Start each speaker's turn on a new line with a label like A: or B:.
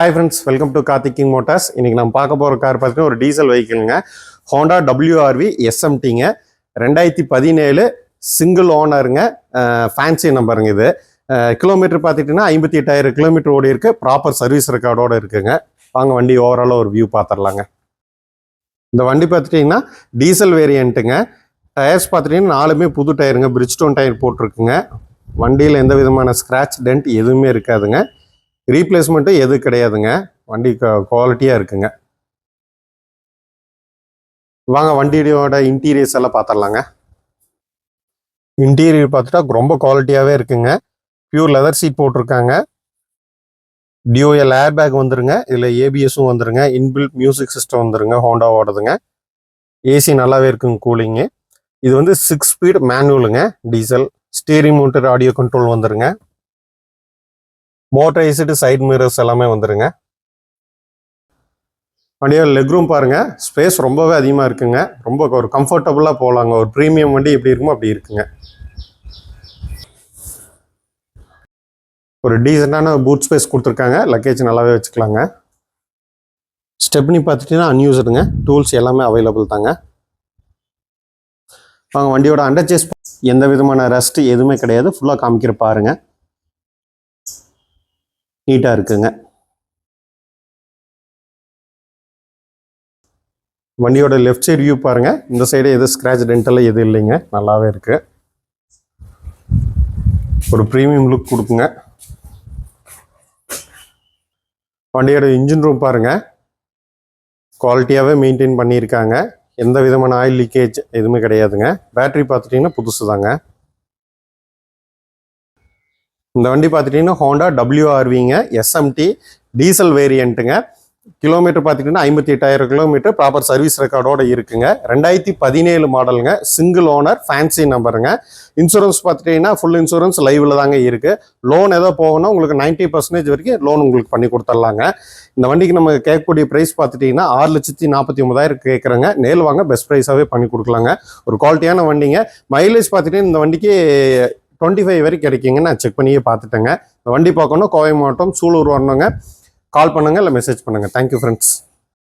A: Hi friends welcome to Karthiking motors இன்னைக்கு நம்ம பார்க்க போகிற கார் பார்த்தீங்கன்னா ஒரு டீசல் வெஹிக்கிளுங்க ஹோண்டா டபிள்யூஆர்வி எஸ்எம்டிங்க ரெண்டாயிரத்தி பதினேழு சிங்கிள் ஓனருங்க ஃபேன்சி நம்பருங்க இது. கிலோமீட்டர் பார்த்துட்டிங்கன்னா ஐம்பத்தி எட்டாயிரம் கிலோமீட்டர் ஓடி இருக்குது ப்ராப்பர் சர்வீஸ் ரெக்கார்டோடு இருக்குங்க. வாங்க வண்டி ஓவராலாக ஒரு வியூ பார்த்துடலாங்க. இந்த வண்டி பார்த்துட்டிங்கன்னா டீசல் வேரியண்ட்டுங்க டயர்ஸ் பார்த்துட்டிங்கன்னா நாலுமே புது டயருங்க பிரிட்ஜ்டோன் டயர் போட்டிருக்குங்க. வண்டியில் எந்த விதமான ஸ்க்ராட்ச் டென்ட் எதுவுமே இருக்காதுங்க. ரீப்ளேஸ்மெண்ட்டும் எது கிடையாதுங்க. வண்டி குவாலிட்டியாக இருக்குங்க. வாங்க வண்டியோட இன்டீரியர்ஸ் எல்லாம் பார்த்துடலாங்க இன்டீரியர் பார்த்துட்டா ரொம்ப குவாலிட்டியாகவே இருக்குங்க. பியூர் லெதர் சீட் போட்டிருக்காங்க. டிஓஎல் ஏர் பேக் வந்துருங்க. இதில் ஏபிஎஸும் வந்துருங்க. இன்பில்ட் மியூசிக் சிஸ்டம் வந்துருங்க. ஹோண்டாவோடதுங்க ஏசி நல்லாவே இருக்குங்க கூலிங்கு இது வந்து six speed மேனுவலுங்க diesel steering motor audio control வந்துருங்க. மோட்டரைஸ்டு சைட் மிரர்ஸ் எல்லாமே வந்துருங்க. வண்டியோட லெக் ரூம் பாருங்க. ஸ்பேஸ் ரொம்பவே அதிகமாக இருக்குங்க. ரொம்ப ஒரு கம்ஃபர்டபுளாக போகலாங்க ஒரு ப்ரீமியம் வண்டி எப்படி இருக்குமோ அப்படி இருக்குங்க. ஒரு டீசெண்டான பூட் ஸ்பேஸ் கொடுத்துருக்காங்க. லக்கேஜ் நல்லாவே வச்சுக்கலாங்க. ஸ்டெப்னி பார்த்துட்டிங்கன்னா அன்யூஸ்டுங்க டூல்ஸ் எல்லாமே அவைலபிள் தாங்க. வாங்க வண்டியோட அண்டர் சேஸ் எந்த விதமான ரஸ்ட் எதுவுமே கிடையாது. ஃபுல்லாக காமிக்கிற பாருங்கள் நீட்டாக இருக்குங்க. வண்டியோட லெஃப்ட் சைடு வியூ பாருங்கள் இந்த சைடு எதுவும் ஸ்க்ராட்ச் டென்டெல்லாம் எதுவும் இல்லைங்க. நல்லாவே இருக்குது ஒரு ப்ரீமியம் லுக் கொடுக்குங்க. வண்டியோட இன்ஜின் ரூம் பாருங்க. குவாலிட்டியாகவே மெயின்டைன் பண்ணியிருக்காங்க. எந்த விதமான ஆயில் லீக்கேஜ் எதுவுமே கிடையாதுங்க. பேட்டரி பார்த்துட்டிங்கன்னா புதுசு தாங்க இந்த வண்டி பார்த்துட்டிங்கன்னா ஹோண்டா டபிள்யூஆர்விங்க எஸ்எம்டி டீசல் வேரியண்ட்டுங்க கிலோமீட்டர் பார்த்துட்டிங்கன்னா ஐம்பத்தி எட்டாயிரம் கிலோமீட்டர் ப்ராப்பர் சர்வீஸ் ரெக்கார்டோட இருக்குங்க. ரெண்டாயிரத்தி பதினேழு மாடலுங்க சிங்கிள் ஓனர் ஃபேன்சி நம்பருங்க இன்சூரன்ஸ் பார்த்துட்டிங்கன்னா ஃபுல் இன்சூரன்ஸ் லைவில் தாங்க இருக்குது லோன் ஏதோ போகணும் உங்களுக்கு நைன்ட்டி பர்சன்டேஜ் வரைக்கும் லோன் உங்களுக்கு பண்ணி கொடுத்துட்லாங்க. இந்த வண்டிக்கு நம்ம கேட்கக்கூடிய ப்ரைஸ் பார்த்துட்டிங்கன்னா ஆறு லட்சத்தி நாற்பத்தி ஒன்பதாயிரம் கேட்குறேங்க. நேல் வாங்க பெஸ்ட் ப்ரைஸாகவே பண்ணி கொடுக்கலாங்க. ஒரு குவாலிட்டியான வண்டிங்க. மைலேஜ் பார்த்துட்டிங்கன்னா இந்த வண்டிக்கு டுவெண்ட்டி ஃபைவ் வரைக்கும் கிடைக்குங்க. நான் செக் பண்ணியே பார்த்துட்டேங்க. இந்த வண்டி பார்க்கணும். கோவை மாவட்டம் சூலூர் வரணுங்க. கால் பண்ணுங்கள் இல்லை மெசேஜ் பண்ணுங்கள் தேங்க்யூ ஃப்ரெண்ட்ஸ்